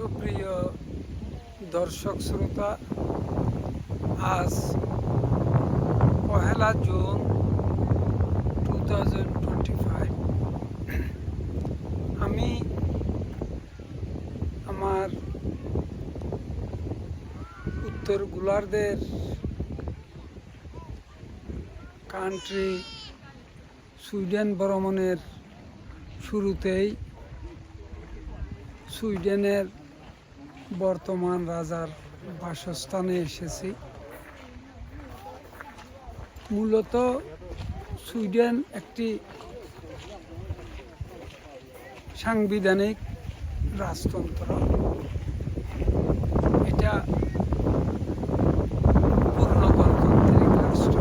সুপ্রিয় দর্শক শ্রোতা, আজ পহেলা June two thousand twenty five আমি আমার উত্তর গোলার্ধের কান্ট্রি সুইডেন ভ্রমণের শুরুতেই সুইডেনের বর্তমান রাজার বাসস্থানে এসেছি। মূলত সুইডেন একটি সাংবিধানিক রাজতন্ত্র। এটা পূর্ণ গণতান্ত্রিক রাষ্ট্র।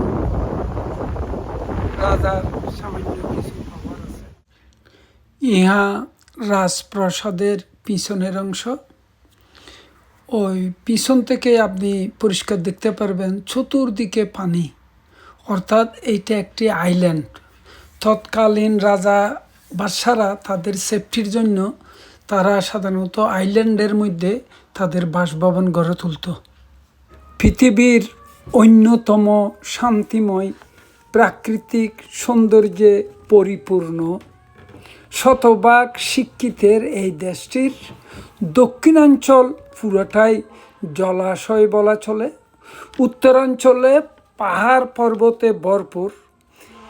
রাজার সামান্য কিছু খবর আছে। ইহা রাজপ্রাসাদের পিছনের অংশ। ওই পিছন থেকে আপনি পরিষ্কার দেখতে পারবেন চতুর্দিকে পানি। অর্থাৎ এইটা একটি আইল্যান্ড তৎকালীন রাজা বাদশারা তাদের সেফটির জন্য তারা সাধারণত আইল্যান্ডের মধ্যে তাদের বাসভবন গড়ে তুলত। পৃথিবীর অন্যতম শান্তিময় প্রাকৃতিক সৌন্দর্যে পরিপূর্ণ শতভাগ শিক্ষিতের এই দেশটির দক্ষিণাঞ্চল পুরোটাই জলাশয় বলা চলে। উত্তরাঞ্চলে পাহাড় পর্বতে ভরপুর।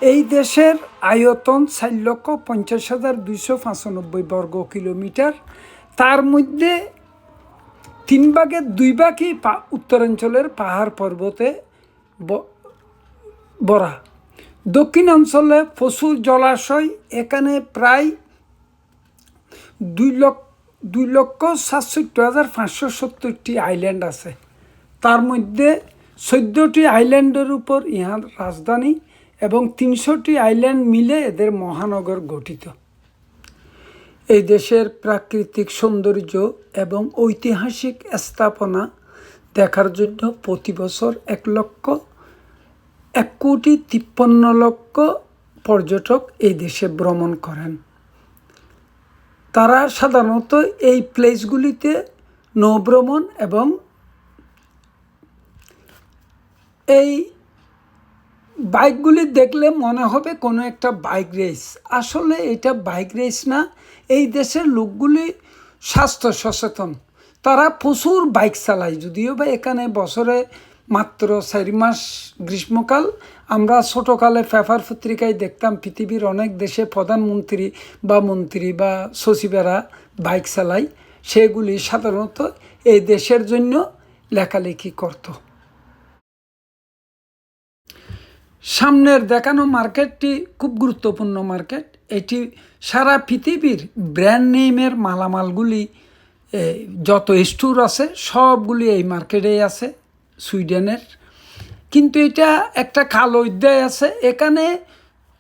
এই দেশের আয়তন চার লক্ষ পঞ্চাশ হাজার দুইশো পঁচানব্বই বর্গ কিলোমিটার। তার মধ্যে তিন ভাগের দুই ভাগই পা উত্তরাঞ্চলের পাহাড় পর্বতে ব- ভরা। দক্ষিণাঞ্চলে প্রচুর জলাশয় এখানে প্রায় দুই লক্ষ দুই লক্ষ সাতষট্টি হাজার পাঁচশো সত্তরটি আইল্যান্ড আছে। তার মধ্যে চোদ্দোটি আইল্যান্ডের উপর ইহার রাজধানী এবং তিনশোটি আইল্যান্ড মিলে এদের মহানগর গঠিত। এই দেশের প্রাকৃতিক সৌন্দর্য এবং ঐতিহাসিক স্থাপনা দেখার জন্য প্রতি বছর এক লক্ষ এক কোটি তিপ্পান্ন লক্ষ পর্যটক এই দেশে ভ্রমণ করেন। তারা সাধারণত এই প্লেসগুলিতে নৌভ্রমণ এবং এই বাইকগুলি দেখলে মনে হবে কোনো একটা বাইক রেস। আসলে এটা বাইক রেস না, এই দেশের লোকগুলি স্বাস্থ্য সচেতন। তারা প্রচুর বাইক চালায়, যদিও বা এখানে বছরে মাত্র চারি মাস গ্রীষ্মকাল। আমরা ছোটোকালে পেপার পত্রিকায় দেখতাম পৃথিবীর অনেক দেশে প্রধানমন্ত্রী বা মন্ত্রী বা সচিবেরা বাইক চালায়। সেগুলি সাধারণত এই দেশের জন্য লেখালেখি করতো। সামনের দেখানো মার্কেটটি খুব গুরুত্বপূর্ণ মার্কেট। এটি সারা পৃথিবীর ব্র্যান্ড নেমের মালামালগুলি যত স্টোর আছে, সবগুলি এই মার্কেটেই আছে। সুইডেনের। কিন্তু এটা একটা কালো অধ্যায় আছে। এখানে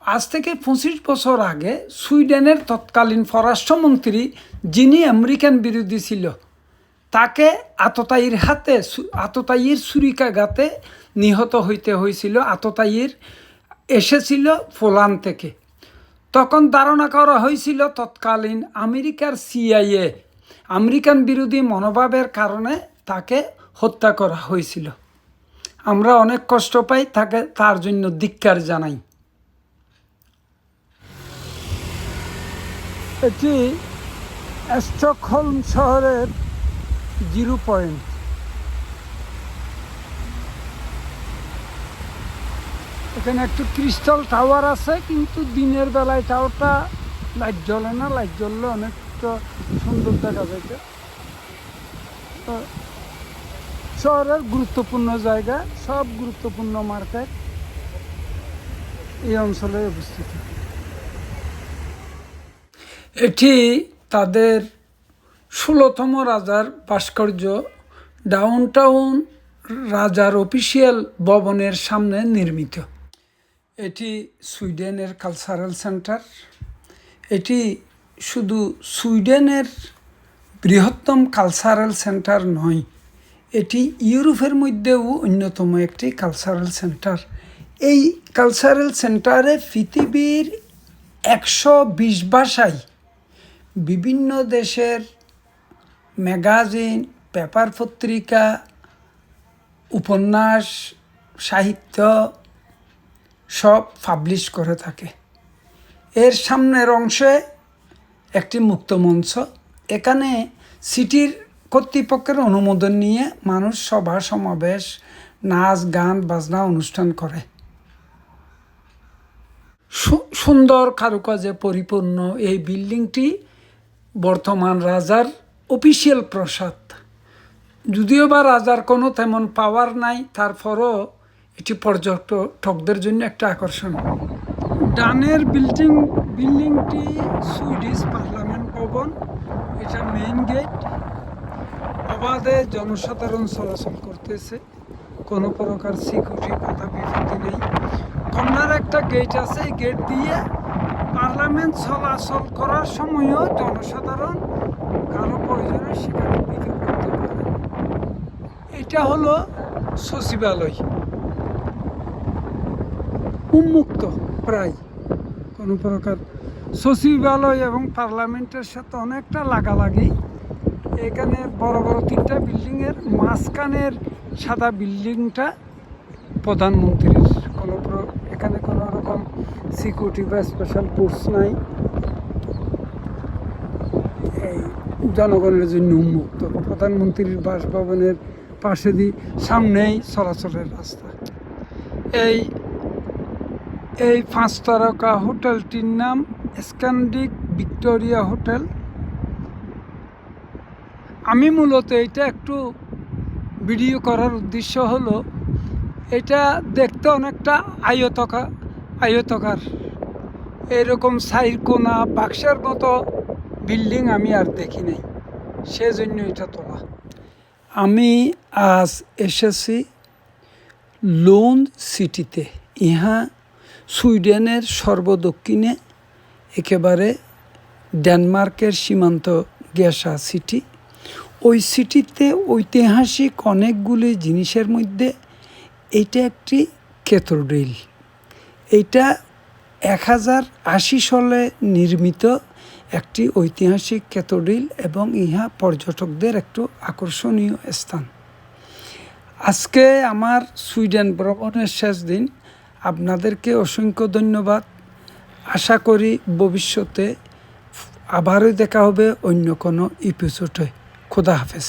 আজ থেকে পঁচিশ বছর আগে সুইডেনের তৎকালীন পররাষ্ট্রমন্ত্রী যিনি আমেরিকান বিরোধী ছিল, তাকে আততায়ীর হাতে আততায়ীর ছুরিকাঘাতে নিহত হইতে হয়েছিল। আততায়ীর এসেছিল ফোলান থেকে। তখন ধারণা করা হয়েছিল তৎকালীন আমেরিকার সিআইএ আমেরিকান বিরোধী মনোভাবের কারণে তাকে হত্যা করা হয়েছিল। আমরা অনেক কষ্ট পাই, তাকে তার জন্য ধিক্কার জানাই। এটি স্টকহোলম শহরের জিরো পয়েন্ট। এখানে একটু ক্রিস্টাল টাওয়ার আছে, কিন্তু দিনের বেলায় টাওয়ারটা লাইট জ্বলে না, লাইট জ্বললে অনেকটা সুন্দর দেখা যায়। শহরের গুরুত্বপূর্ণ জায়গা, সব গুরুত্বপূর্ণ মার্কেট এই অঞ্চলে অবস্থিত। এটি তাদের ষোলোতম রাজার ভাস্কর্য। ডাউনটাউন রাজার অফিসিয়াল ভবনের সামনে নির্মিত। এটি সুইডেনের কালচারাল সেন্টার। এটি শুধু সুইডেনের বৃহত্তম কালচারাল সেন্টার নয় এটি ইউরোপের মধ্যেও অন্যতম একটি কালচারাল সেন্টার এই কালচারাল সেন্টারে পৃথিবীর একশো বিশ ভাষায় বিভিন্ন দেশের ম্যাগাজিন, পেপার পত্রিকা, উপন্যাস, সাহিত্য সব পাবলিশ করে থাকে। এর সামনের অংশে একটি মুক্ত মঞ্চ। এখানে সিটির কর্তৃপক্ষের অনুমোদন নিয়ে মানুষ সভা, সমাবেশ, নাচ, গান, বাজনা, অনুষ্ঠান করে। সুন্দর কারুকাজে পরিপূর্ণ এই বিল্ডিংটি বর্তমান রাজার অফিসিয়াল প্রসাদ। যদিও বা রাজার কোনো তেমন পাওয়ার নাই তারপরও এটি পর্যটকদের জন্য একটা আকর্ষণ। ডানের বিল্ডিং, বিল্ডিংটি সুইডিশ পার্লামেন্ট ভবন, এটা মেইন গেট। অবাধে জনসাধারণ চলাচল করতেছে। কোনো প্রকার সিকিউরিটি কথা বিপত্তি নেই। কর্নার একটা গেট আছে, এই গেট দিয়ে পার্লামেন্ট চলাচল করার সময়ও জনসাধারণ কারও প্রয়োজনে সেখানে ভিতর করতে পারে। এটা হলো সচিবালয়। উন্মুক্ত প্রায়। কোনো প্রকার সচিবালয় এবং পার্লামেন্টের সাথে অনেকটা লাগালাগি। এখানে বড় বড় তিনটা বিল্ডিংয়ের মাঝখানের সাদা বিল্ডিংটা প্রধানমন্ত্রীর। কোনো এখানে কোনো রকম সিকিউরিটি বা স্পেশাল ফোর্স নাই। এই জনগণের জন্য উন্মুক্ত, প্রধানমন্ত্রীর বাসভবনের পাশে দিয়ে সামনেই চলাচলের রাস্তা। এই এই পাঁচ তারকা হোটেলটির নাম স্ক্যান্ডিক ভিক্টোরিয়া হোটেল। আমি মূলত এটা একটু ভিডিও করার উদ্দেশ্য হলো, এটা দেখতে অনেকটা আয়তকা আয়তকার। এরকম সাইর কোনা, বাক্সের মতো বিল্ডিং আমি আর দেখি নাই। সেজন্য এটা তোলা। আমি আজ এসেছি লোন সিটিতে। ইহা সুইডেনের সর্বদক্ষিণে, একেবারে ডেনমার্কের সীমান্ত গ্যাসা সিটি। ওই সিটিতে ঐতিহাসিক অনেকগুলি জিনিসের মধ্যে এইটা একটি ক্যাথোড্রিল এইটা এক হাজার আশি সালে নির্মিত একটি ঐতিহাসিক ক্যাথোড্রিল এবং ইহা পর্যটকদের একটু আকর্ষণীয় স্থান। আজকে আমার সুইডেন ভ্রমণের শেষ দিন। আপনাদেরকে অসংখ্য ধন্যবাদ। আশা করি ভবিষ্যতে আবারও দেখা হবে অন্য কোনো এপিসোডে খোদা হাফেজ